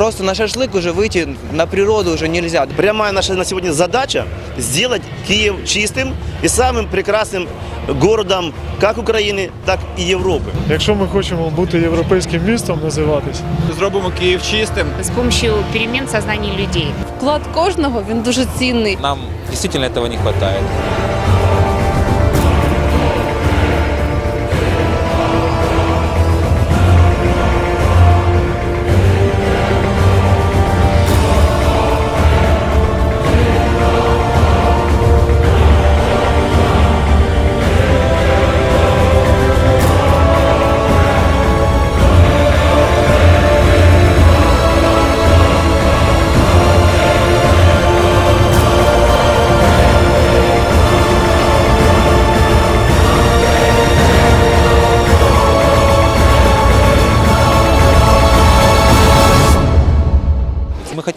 просто на шашлык уже выйти на природу уже нельзя. Прямая наша на сегодня задача сделать Киев чистым и самым прекрасным городом как Украины, так и Европы. Якщо ми хочемо бути європейським містом називатись, Зробимо Київ чистим. с помощью перемен в сознании людей. Вклад кожного він дуже цінний. Нам действительно этого не хватает.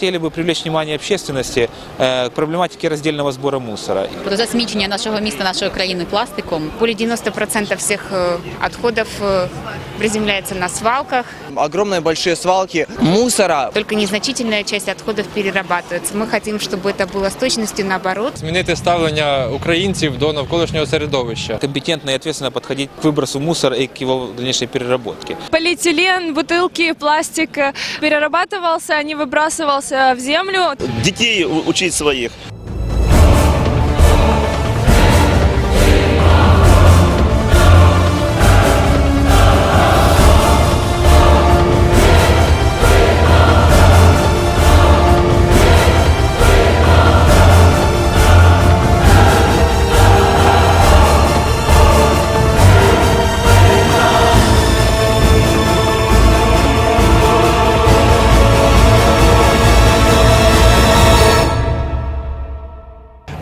хотели бы привлечь внимание общественности э, к проблематике раздельного сбора мусора. Про засмічення нашого міста, нашої країни пластиком. Более 90% всех э, отходов э, приземляется на свалках. Огромные большие свалки мусора. Только незначительная часть отходов перерабатывается. Мы хотим, чтобы это было с точностью наоборот. змінити ставлення українців до навколишнього середовища. Компетентно и ответственно подходить к выбросу мусора и к его дальнейшей переработке. Полиэтилен, бутылки, пластик э, перерабатывался, не выбрасывался в землю. Детей учить своих.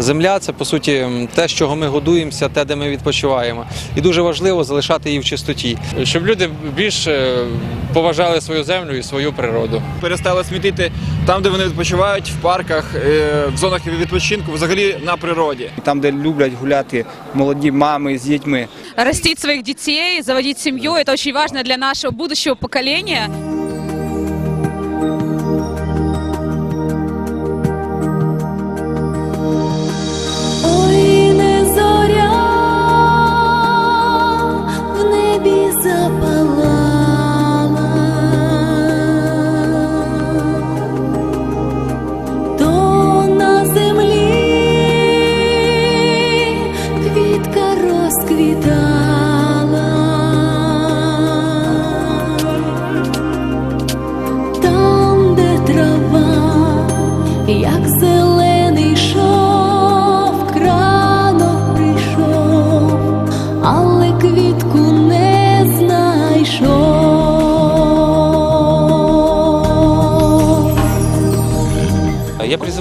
Земля це по суті те, з чого ми годуємося, те, де ми відпочиваємо. І дуже важливо залишати її в чистоті, щоб люди більш е, поважали свою землю і свою природу. Перестали смітити там, де вони відпочивають, в парках, е, в зонах відпочинку, взагалі на природі. там, де люблять гуляти молоді мами з дітьми. Растить своих детей, заводить семью. Это очень важно для нашего будущего поколения.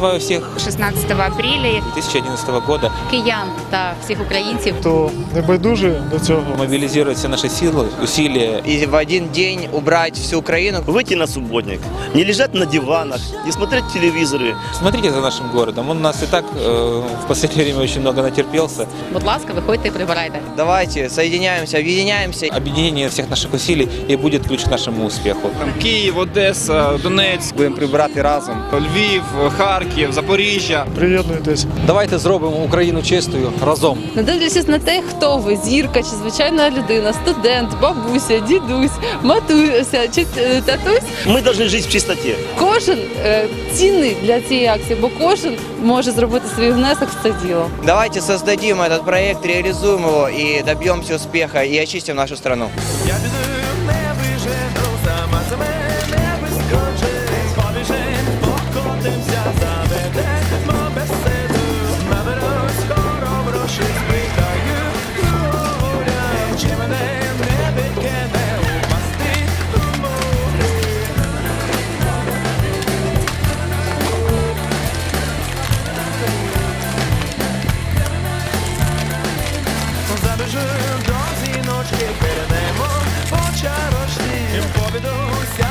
призываю всех 16 апреля 2011 года Киян та всіх українців то не байдуже до цього. мобилизировать все наши силы, усилия И в один день убрать всю Украину. Выйти на субботник, не лежать на диванах, не смотреть телевизоры, Смотрите за нашим городом. Он у нас и так э, в последнее время очень много натерпелся. будь ласка, виходьте і прибирайте. Давайте соединяемся, объединяемся. Объединение всех наших усилий и будет ключ к нашему успеху. Там Київ, Одеса, Донецьк, Будемо прибирати разом. Львів, Харків, Запоріжжя. Приєднуйтесь. Давайте зробимо Україну чистою разом. Не дивлячись на те, хто ви, зірка чи звичайна людина, студент, бабуся, дідусь, матуся чи е, татусь. мы должны жить в чистоте. Кожен е, цінний для цієї акції, бо кожен може зробити свій внесок в це діло. Давайте создадим этот проект, реализуем его и добьемся успеха и очистим нашу страну. Я Кажем до зіночки, перенемо по чарочці повідомся.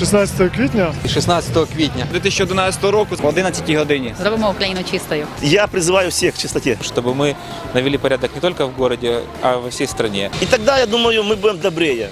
16 квітня І 16 квітня 2011 року В 11 годині. Зробимо Україну чистою. Я призываю всех к чистоте. Чтобы мы навели порядок не только в городе, а во всей стране. И тогда, я думаю, мы будем добрее.